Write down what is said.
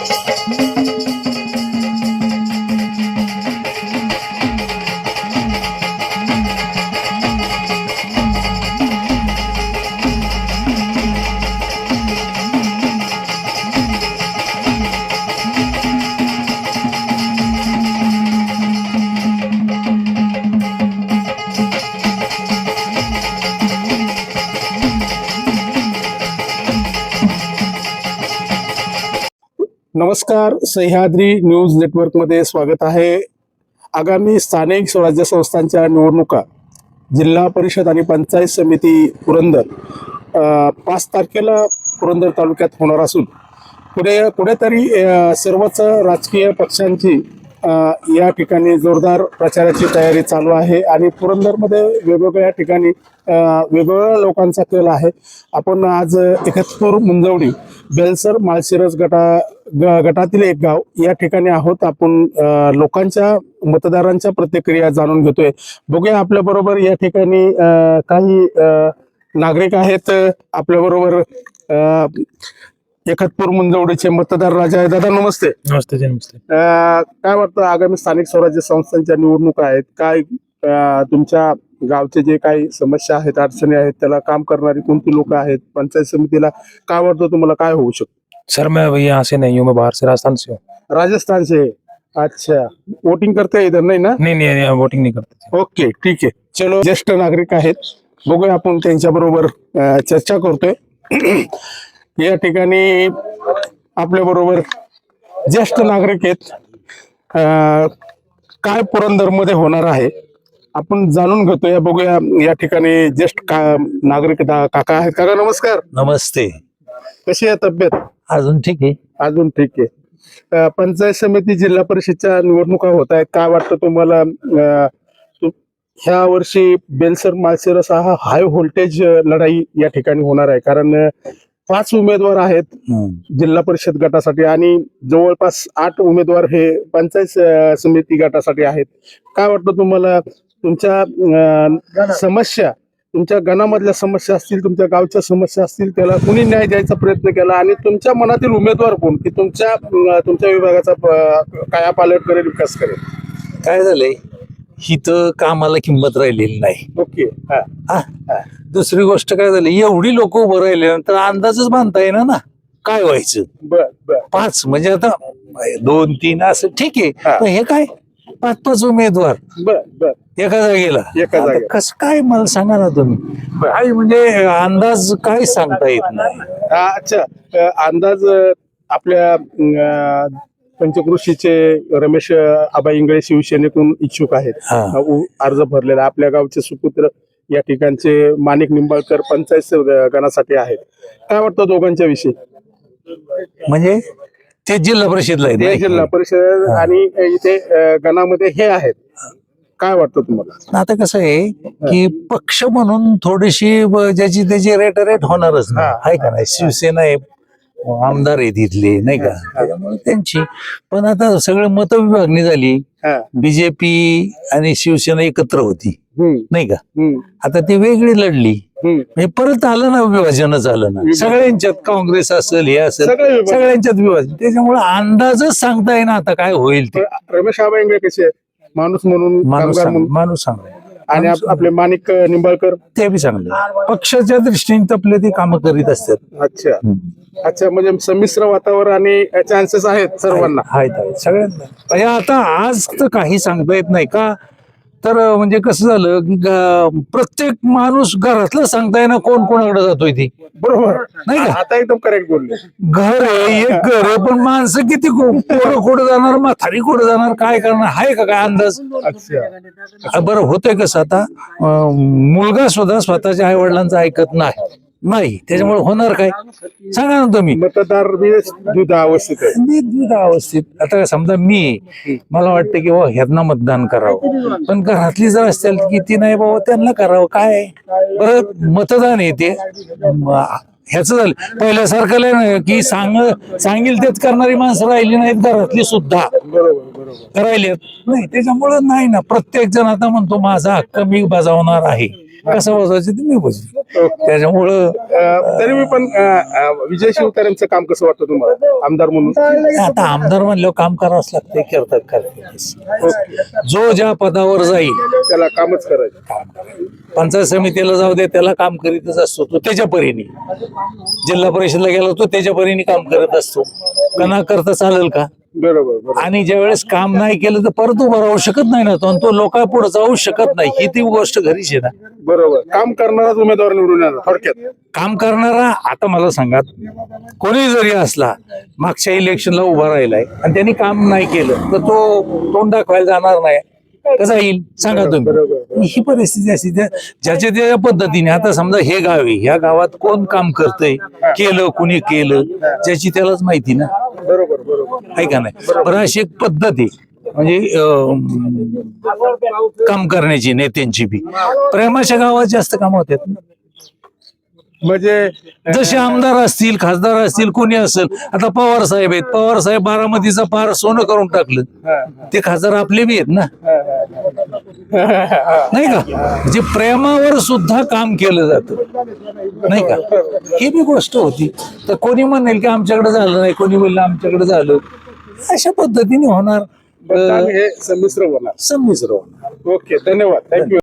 Gracias. नमस्कार Sahyadri news नेटवर्कमध्ये स्वागत आहे. आगामी स्थानिक स्वराज्य संस्थांच्या निवडणुका जिल्हा परिषद आणि पंचायत समिती पुरंदर पाच तारखेला पुरंदर तालुक्यात होणार असून पुढे कुठेतरी सर्वच राजकीय पक्षांची या ठिकाणी जोरदार प्रचाराची तयारी चालू आहे आणि पुरंदरमध्ये वेगवेगळ्या ठिकाणी वेगवेगळ्या लोकांचा कल आहे. आपण आज एकतपूर मुंजवणी बेलसर माळशिरस गटा ग- गटातील एक गाव या ठिकाणी आहोत. आपण लोकांच्या मतदारांच्या प्रतिक्रिया जाणून घेतोय. बघूया आपल्या बरोबर या ठिकाणी काही नागरिक आहेत आपल्याबरोबर. एकतपूर मुंजवडीचे मतदार राजा आहे. दादा नमस्ते. नमस्ते जी नमस्ते. अ, काय वाटतं आगामी स्थानिक स्वराज्य संस्थांच्या निवडणुका आहेत? काय अ, तुमच्या गावचे जे काही समस्या आहेत अडचणी आहेत त्याला काम करणारी कोणती लोक आहेत पंचायत समितीला काय वाटतं तुम्हाला काय होऊ शकतं? सर मैं अभी यहाँ से नहीं हूँ मैं बाहर से राजस्थान से हूँ. राजस्थान से अच्छा. वोटिंग करते इधर नहीं ना? नहीं नहीं नहीं वोटिंग नहीं करते ओके ठीक आहे. चलो ज्येष्ठ नागरिक आहेत. बघूया आपण त्यांच्या बरोबर चर्चा करतोय. या ठिकाणी आपल्या बरोबर ज्येष्ठ नागरिक आहेत. काय पुरंदरमध्ये होणार आहे आपण जाणून घेतोय. बघूया या ठिकाणी ज्येष्ठ का नागरिक दा- काका आहेत. काका नमस्कार. नमस्ते. कशी आहे तब्येत? अजून ठीक आहे. अजून ठीक आहे. पंचायत समिती जिल्हा परिषदच्या निवडणुका होत आहेत. काय वाटतं तुम्हाला? ह्या वर्षी बेलसर माळशिरस हा हाय व्होल्टेज लढाई या ठिकाणी होणार आहे. कारण पाच उमेदवार आहेत जिल्हा परिषद गटासाठी आणि जवळपास आठ उमेदवार हे पंचायत समिती गटासाठी आहेत. काय वाटतं तुम्हाला? तुमच्या समस्या तुमच्या गणामधल्या समस्या असतील तुमच्या गावच्या समस्या असतील त्याला कुणी न्याय द्यायचा प्रयत्न केला आणि तुमच्या मनातील उमेदवार कोण? की तुमच्या तुमच्या विभागाचा प- कायापालट करेल विकास करेल? काय झालंय? हिथं कामाला किंमत राहिलेली नाही. ओके हा. हा? दुसरी गोष्ट काय झाली? एवढी लोक उभं राहिल्यानंतर अंदाजच बांधता येणार ना. काय व्हायचं? बर बर. पाच म्हणजे आता दोन तीन असं ठीक आहे. हा. पण हे काय? पाच पाच उमेदवार. बर बर. एका जागेला. एका आता जागेला. कसं काय मला सांगा ना तुम्ही? काय म्हणजे अंदाज काय सांगता येत नाही. हा, अच्छा. अं, अंदाज अं, आपल्या अं, पंचकृषीचे रमेश आबा इंगळे शिवसेनेतून इच्छुक आहेत. उ- अर्ज भरलेला. आपल्या गावचे सुपुत्र या ठिकाणचे माणिक निंबाळकर पंचायत स- गणासाठी आहेत. काय वाटतं दोघांच्या विषयी? म्हणजे ते जिल्हा परिषदला आहे ते नाही? जिल्हा परिषद. आणि इथे अं, गणामध्ये हे आहेत. काय वाटतं तुम्हाला? आता कसं आहे की पक्ष म्हणून थोडीशी ब- ज्याची त्याची रेट रेट होणारच ना. हा. आहे का नाही? शिवसेना आहे आमदार आहे तिथले नाही का? त्यामुळे त्यांची. पण आता सगळे मत विभागणी झाली. बीजेपी आणि शिवसेना एकत्र होती नाही का? आता ती वेगळी लढली. म्हणजे परत आलं ना विभाजनच आलं ना. सगळ्यांच्यात काँग्रेस असेल हे असेल. सगळ्यांच्यात विभाजन. त्याच्यामुळे अंदाजच सांगता येईना आता काय होईल ते. रमेश आबा इंगळे कसे? माणूस म्हणून माणूस माणूस सांगा. आणि आप- आपले माणिक निंबाळकर. ते बी चांगले पक्षाच्या दृष्टीने आपले ते कामं करीत असतात. अच्छा. अच्छा म्हणजे संमिश्र वातावरण आणि चान्सेस आहेत सर्वांना. आहेत आहेत सगळ्यांना. आता आज तर काही सांगता येत नाही का? तर म्हणजे कसं झालं ग- प्रत्येक माणूस घरातलं सांगता येईना कोण कोणाकडे जातोय ती. बरोबर. नाही का? आता एकदम करेक्ट बोलले. घर आहे एक घर आहे पण माणसं किती को- पोरं कुठं जाणार म्हातारी कुठं जाणार काय करणार आहे का काय अंदाज? अच्छा. बरं होतंय कसं आता? अं, मुलगा सुद्धा स्वतःच्या आई वडिलांचं ऐकत नाही. नाही त्याच्यामुळे होणार काय? सांगा ना तुम्ही. मतदार अवस्थित आहे. मी आता समजा मी मला वाटतं की बाबा ह्यांना मतदान करावं. पण घरातली जर असतील की ती नाही बाबा त्यांना करावं. काय? बरं मतदान येते ह्याच झालं. पहिल्यासारखं की सांग सांगेल तेच करणारी माणसं राहिली नाहीत घरातली सुद्धा. राहिलेत. नाही त्याच्यामुळं नाही ना. प्रत्येक जण आता म्हणतो माझा हक्क मी बजावणार आहे. कसं बसवायचं ते मी बसू त्याच्यामुळं तरी मी पण अं, अं, विजय शिवतारेंचं काम कसं वाटतं तुम्हाला? आमदार म्हणून? आता आमदार म्हणल्यावर काम करावंच लागतंय करतात करतात. जो ज्या पदावर जाईल. त्याला कामच करायचं. काम. पंचायत समितीला जाऊ दे त्याला काम करीतच असतो तो त्याच्या परीने. जिल्हा परिषदला गेला तो त्याच्या परीने काम करत असतो. कना करता चालेल का? बरोबर बरोबर. आणि ज्या वेळेस काम नाही केलं तर परत उभं राहू शकत नाही ना तो आणि तो लोकांपुढे जाऊ शकत नाही. ही ती गोष्ट घरीच आहे ना. बरोबर. काम करणाराच उमेदवार निवडून येणार थोडक्यात. काम करणारा आता मला सांगा कोणी जरी असला मागच्या इलेक्शनला उभा राहिलाय आणि त्यांनी काम नाही केलं तर तो तोंड दाखवायला जाणार नाही. कसा येईल? सांगा तुम्ही. ही परिस्थिती अशी त्या- ज्याच्या त्या पद्धतीने आता समजा हे गाव आहे ह्या गावात कोण काम करतंय केलं कुणी केलं ज्याची त्यालाच माहिती ना? बरोबर बरोबर. आहे का नाही? बरं अशी एक पद्धत आहे. म्हणजे काम करण्याची नेत्यांची बी. प्रेमाच्या गावात जास्त काम होतात ना. म्हणजे जसे आमदार असतील खासदार असतील कोणी असेल आता पवार साहेब आहेत. पवार साहेब बारामतीचा पार सोनं करून टाकलं. ते खासदार आपले बी आहेत ना? नाही का? म्हणजे प्रेमावर सुद्धा काम केलं जातं. नाही का? ही बी गोष्ट होती. तर कोणी म्हणेल की आमच्याकडे झालं नाही कोणी म्हणलं आमच्याकडे झालं. अशा पद्धतीने होणार. हे संमिश्र होणार. संमिश्र होणार. ओके धन्यवाद. थँक्यू